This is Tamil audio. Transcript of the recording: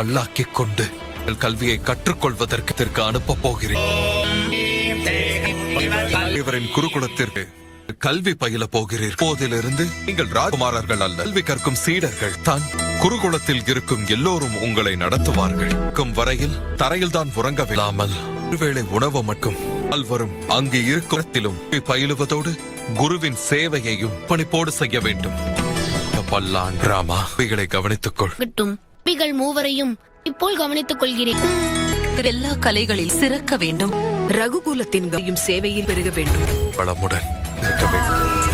கல்லாக்கிக் கொண்டு கல்வியை கற்றுக்கொள்வதற்கு இதற்கு அனுப்பப் போகிறேன். இவரின் குருகுலத்திற்கு கல்வி பயில போகிறீர். போதிலிருந்து நீங்கள் ராஜகுமாரர்கள் அல்ல. கல்வி கற்கும் சீடர்கள் தான் குருகுலத்தில் இருக்கும் எல்லோரும் உங்களை நடத்துவார்கள். வரையில் தரையில்தான் உறங்க விழாமல் ஒருவேளை உணவு மட்டும் வரும் அங்கு இருக்கும் பயிலுவதோடு குருவின் சேவையையும் பணிப்போடு செய்ய வேண்டும். பல்லான் ராமா இவைகளை கவனித்துக் கொள் ஆகட்டும் பிகள் மூவரையும் இப்போல் கவனித்துக் கொள்கிறேன். எல்லா கலைகளில் சிறக்க வேண்டும். ரகுகுலத்தின் கையும் சேவையில் பெருக வேண்டும். வளமுடன் இருக்க வேண்டும்.